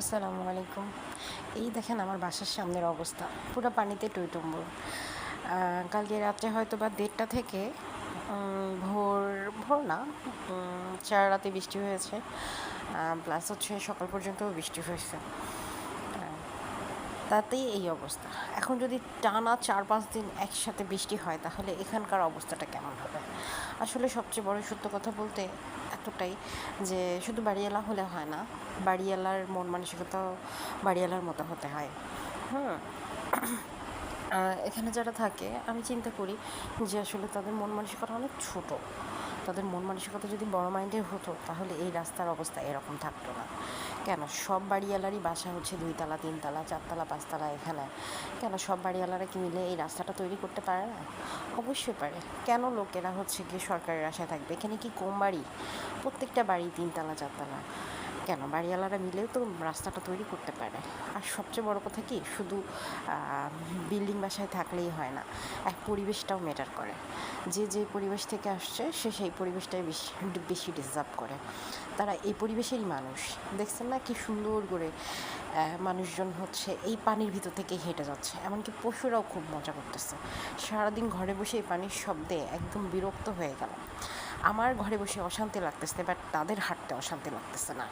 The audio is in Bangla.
আসসালামু আলাইকুম। এই দেখেন আমার বাসার সামনের অবস্থা, পুরো পানিতে টইটুম্বুর। কালকে রাত্রে হয়তো বা দেড়টা থেকে ভোর ভোর না চার রাতে বৃষ্টি হয়েছে প্লাস হচ্ছে সকাল পর্যন্ত বৃষ্টি হয়েছে। তাতেই এই অবস্থা। এখন যদি টানা চার পাঁচ দিন একসাথে বৃষ্টি হয়, তাহলে এখানকার অবস্থাটা কেমন হবে? আসলে সবচেয়ে বড় সত্য কথা বলতে এতটাই যে শুধু বাড়িওয়ালা হলে হয় না, বাড়িওয়ালার মন মানসিকতাও বাড়িওয়ালার মতো হতে হয়। হুম। এখানে যারা থাকে, আমি চিন্তা করি যে আসলে তাদের মন মানসিকতা অনেক ছোটো। তাদের মন মানসিকতা যদি বড় মাইন্ডের হতো, তাহলে এই রাস্তার অবস্থা এরকম থাকতো না। কেন? সব বাড়িওয়ালারই বাসা হচ্ছে দুইতলা, তিনতলা, চারতলা, পাঁচতলা এখানে। কেন সব বাড়িওয়ালারা কি মিলে এই রাস্তাটা তৈরি করতে পারে না? অবশ্যই পারে। কেন লোকেরা হচ্ছে গিয়ে সরকারের আশায় থাকবে? এখানে কি কম বাড়ি? প্রত্যেকটা বাড়ি তিনতলা, চারতলা। কেন? বাড়িওয়ালারা মিলেও তো রাস্তাটা তৈরি করতে পারে। আর সবচেয়ে বড় কথা কি? শুধু বিল্ডিং বাসায় থাকলেই হয় না, এক পরিবেশটাও ম্যাটার করে। যে যে পরিবেশ থেকে আসছে, সে সেই পরিবেশটাই বেশি বেশি ডিজার্ভ করে। তারা এই পরিবেশেরই মানুষ। দেখছেন না কি সুন্দর করে মানুষজন হচ্ছে এই পানির ভিতর থেকে হেঁটে যাচ্ছে। এমনকি পশুরাও খুব মজা করতেছে। সারাদিন ঘরে বসে এই পানির শব্দে একদম বিরক্ত হয়ে গেল আমার ঘরে বসে অশান্তি লাগতেছে বাট তাদের হাঁটতে অশান্তি লাগতেছে না।